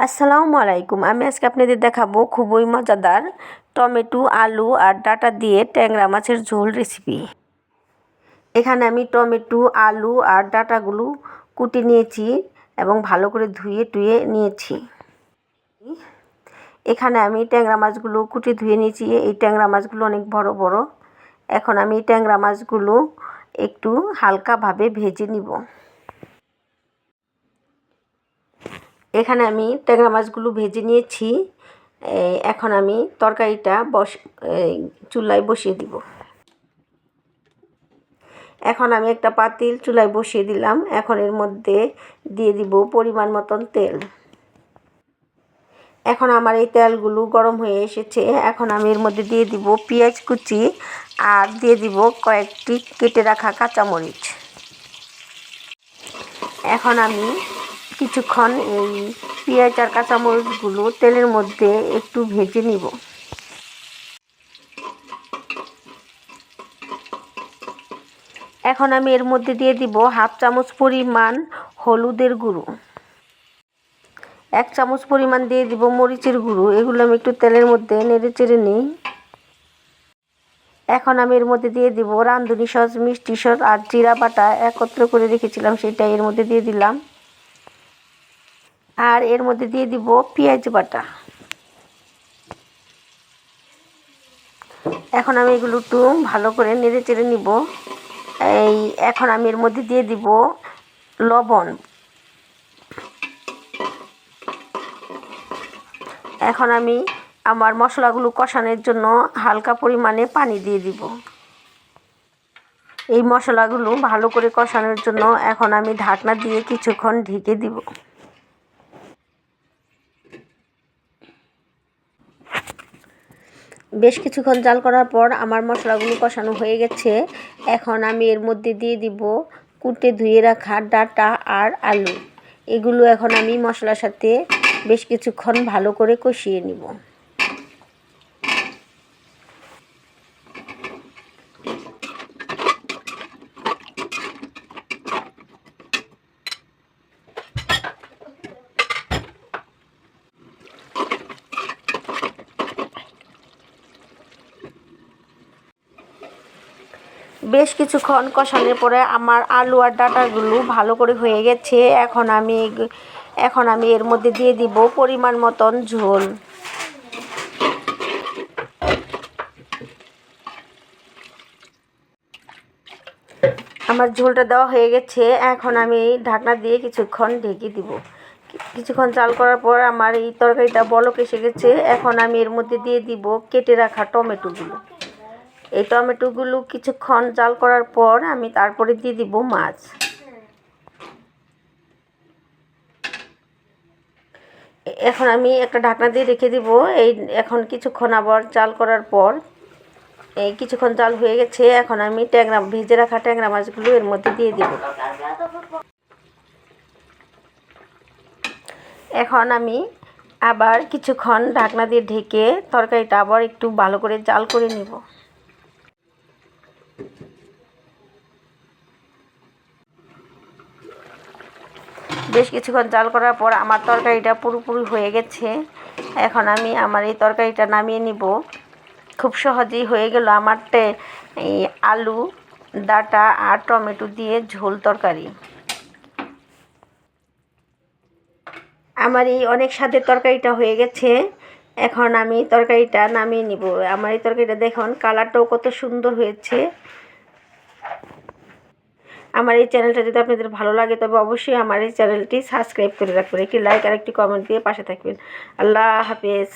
আসসালামু আলাইকুম। আমি আজকে আপনাদের দেখাবো খুবই মজাদার টমেটো, আলু আর ডাটা দিয়ে ট্যাংরা মাছের ঝোল রেসিপি এখানে আমি টমেটো, আলু আর ডাটাগুলো কুটি নিয়েছি এবং ভালো করে ধুয়ে টুয়ে নিয়েছি। এখানে আমি ট্যাংরা মাছগুলো কুটি ধুয়ে নিয়েছি। এই ট্যাংরা মাছগুলো অনেক বড় বড়। এখন আমি ট্যাংরা মাছগুলো একটু হালকাভাবে ভেজে নিব। এখানে আমি ট্যাংরা মাছগুলো ভেজে নিয়েছি। এখন আমি তরকারিটা বস চুলায় বসিয়ে দিব। এখন আমি একটা পাতিল চুলায় বসিয়ে দিলাম। এখন এর মধ্যে দিয়ে দিব পরিমাণ মতন তেল। এখন আমার এই তেলগুলো গরম হয়ে এসেছে। এখন আমি এর মধ্যে দিয়ে দিব পেঁয়াজ কুচি আর দিয়ে দিব কয়েকটি কেটে রাখা কাঁচামরিচ। এখন আমি কিছুক্ষণ এই পেঁয়াজ আর কাঁচামরিচগুলো তেলের মধ্যে একটু ভেজে নিব। এখন আমি এর মধ্যে দিয়ে দিব হাফ চামচ পরিমাণ হলুদের গুঁড়ো। এক চামচ পরিমাণ দিয়ে দিব মরিচের গুঁড়ো, এগুলো আমি একটু তেলের মধ্যে নেড়ে চেড়ে নিই। এখন আমি এর মধ্যে দিয়ে দিব রাঁধুনি সস, মিষ্টি সস আর জিরা বাটা একত্র করে রেখেছিলাম, সেটা এর মধ্যে দিয়ে দিলাম। আর এর মধ্যে দিয়ে দিব পেঁয়াজ বাটা। এখন আমি এগুলো একটু ভালো করে নেড়ে চেড়ে নিব। এই, এখন আমি এর মধ্যে দিয়ে দিব লবণ। এখন আমি আমার মশলাগুলো কষানোর জন্য হালকা পরিমাণে পানি দিয়ে দিব। এই মশলাগুলো ভালো করে কষানোর জন্য এখন আমি ঢাকনা দিয়ে কিছুক্ষণ ঢেকে দিব। বেশ কিছুক্ষণ জাল করার পর আমার মশলাগুলো কষানো হয়ে গেছে। এখন আমি এর মধ্যে দিয়ে দিব কুটে ধুয়ে রাখা ডাটা আর আলু। এগুলো এখন আমি মশলার সাথে বেশ কিছুক্ষণ ভালো করে কষিয়ে নিব। বেশ কিছুক্ষণ কষানোর পরে আমার আলু আর ডাটাগুলো ভালো করে হয়ে গেছে। এখন আমি এখন আমি এর মধ্যে দিয়ে দিব পরিমাণ মতন ঝোল। আমার ঝোলটা দেওয়া হয়ে গেছে। এখন আমি ঢাকনা দিয়ে কিছুক্ষণ ঢেকে দিব। কিছুক্ষণ চাল করার পর আমার এই তরকারিটা বলক এসে গেছে। এখন আমি এর মধ্যে দিয়ে দিব কেটে রাখা টমেটোগুলো। এই টমেটোগুলো কিছুক্ষণ জাল করার পর আমি তারপরে দিয়ে দিব মাছ। এখন আমি একটা ঢাকনা দিয়ে রেখে দিব। এই এখন কিছুক্ষণ আবার জাল করার পর এই কিছুক্ষণ জাল হয়ে গেছে। এখন আমি ট্যাংরা ভেজে রাখা ট্যাংরা মাছগুলো এর মধ্যে দিয়ে দিব। এখন আমি আবার কিছুক্ষণ ঢাকনা দিয়ে ঢেকে তরকারিটা আবার একটু ভালো করে জাল করে নিব। বেশ কিছুক্ষণ জাল করার পর আমার তরকারিটা পুরোপুরি হয়ে গেছে। এখন আমি আমার এই তরকারিটা নামিয়ে নিব। খুব সহজেই হয়ে গেল আমার এই আলু, ডাটা আর টমেটো দিয়ে ঝোল তরকারি। আমার এই অনেক স্বাদের তরকারিটা হয়ে গেছে। এখন আমি তরকারিটা নামিয়ে নিব। আমার এই তরকারিটা দেখুন, কালারটাও কত সুন্দর হয়েছে। আমার এই চ্যানেলটা যদি আপনাদের ভালো লাগে, তবে অবশ্যই আমার এই চ্যানেলটি সাবস্ক্রাইব করে রাখবেন। একটি লাইক আর একটি কমেন্ট দিয়ে পাশে থাকবেন। আল্লাহ হাফেজ।